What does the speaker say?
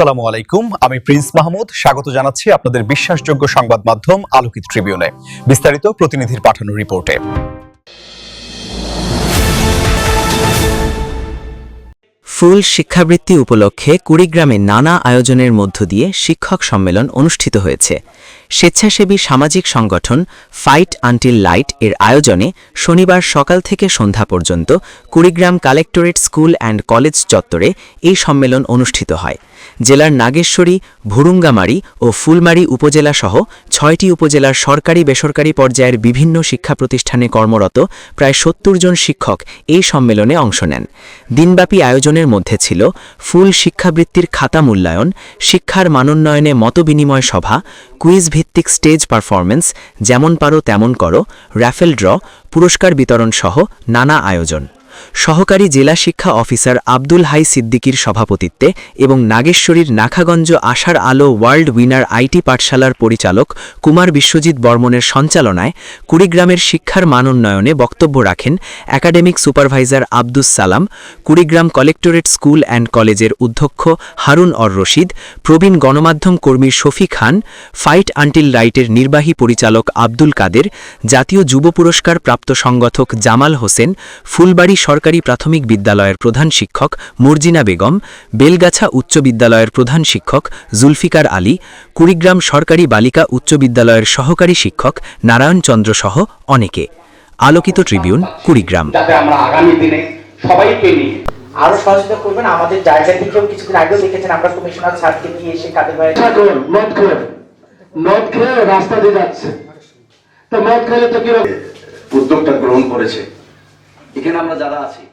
আসসালামু আলাইকুম। আমি প্রিন্স মাহমুদ। স্বাগত জানাচ্ছি আপনাদের বিশ্বাসযোগ্য সংবাদ মাধ্যম আলোকিত ট্রিবিউনে। বিস্তারিত প্রতিনিধির পাঠানো রিপোর্টে। ফুল শিক্ষাবৃত্তি উপলক্ষে কুড়িগ্রামে নানা আয়োজনের মধ্য দিয়ে শিক্ষক সম্মেলন অনুষ্ঠিত হয়েছে। স্বেচ্ছাসেবী সামাজিক সংগঠন ফাইট আনটিল লাইটের আয়োজনে শনিবার সকাল থেকে সন্ধ্যা পর্যন্ত Kurigram collectorate school and college চত্বরে এই সম্মেলন অনুষ্ঠিত হয়। জেলার নাগেশ্বরী, ভুরুঙ্গামারি ও ফুলমারি উপজেলা সহ ছয়টি উপজেলার সরকারি বেসরকারি পর্যায়ের বিভিন্ন শিক্ষা প্রতিষ্ঠানে কর্মরত প্রায় সত্তর জন শিক্ষক এই সম্মেলনে অংশ নেন। দিনব্যাপী আয়োজনের মধ্যে ছিল ফুল শিক্ষাবৃত্তির খাতা মূল্যায়ন, শিক্ষার মানোন্নয়নে মতবিনিময় সভা, কুইজ ভিত্তিক স্টেজ পারফরমেন্স যেমন পারো তেমন করো র্যাফেল ড্র পুরস্কার বিতরণ সহ নানা আয়োজন। সহকারী জেলা শিক্ষা অফিসার আব্দুল হাই সিদ্দিকির সভাপতিত্বে এবং নাগেশ্বরীর নাখাগঞ্জ আশার আলো ওয়ার্ল্ড উইনার আইটি পাঠশালার পরিচালক কুমার বিশ্বজিৎ বর্মনের সঞ্চালনায় কুড়িগ্রামের শিক্ষার মানোন্নয়নে বক্তব্য রাখেন academic supervisor Abdus Salam, Kurigram কলেক্টরেট school and কলেজের অধ্যক্ষ হারুন অর রশিদ, প্রবীণ গণমাধ্যম কর্মী শফি খান, ফাইট আন্টিল রাইটের নির্বাহী পরিচালক আব্দুল কাদের, জাতীয় যুব পুরস্কার প্রাপ্ত সংগঠক জামাল হোসেন, ফুলবাড়ি সরকারি প্রাথমিক বিদ্যালয়ের প্রধান শিক্ষক মর্জিনা বেগম বেলগাছা উচ্চ বিদ্যালয়ের প্রধান শিক্ষক জুলফিকার আলী কুড়িগ্রাম সরকারি বালিকা উচ্চ বিদ্যালয়ের সহকারী শিক্ষক নারায়ণ চন্দ্র সহ অনেকে। আলোকিত ট্রিবিউন কুড়িগ্রাম। আমরা আগামী দিনে সবাইকে নিয়ে আরও সহযোগিতা করবেন। আমাদের জায়গা থেকেও কিছুদিন আগেও দেখেছেন আমরা কমিশনার স্যারকে নিয়ে এসে কাদের ভাই মদ খেয়ে মদ খেয়ে রাস্তা দিয়ে যাচ্ছে। তো মদ খেলে তো কীরকম উদ্যোগটা গ্রহণ করেছে। এখানে আমরা যারা আছি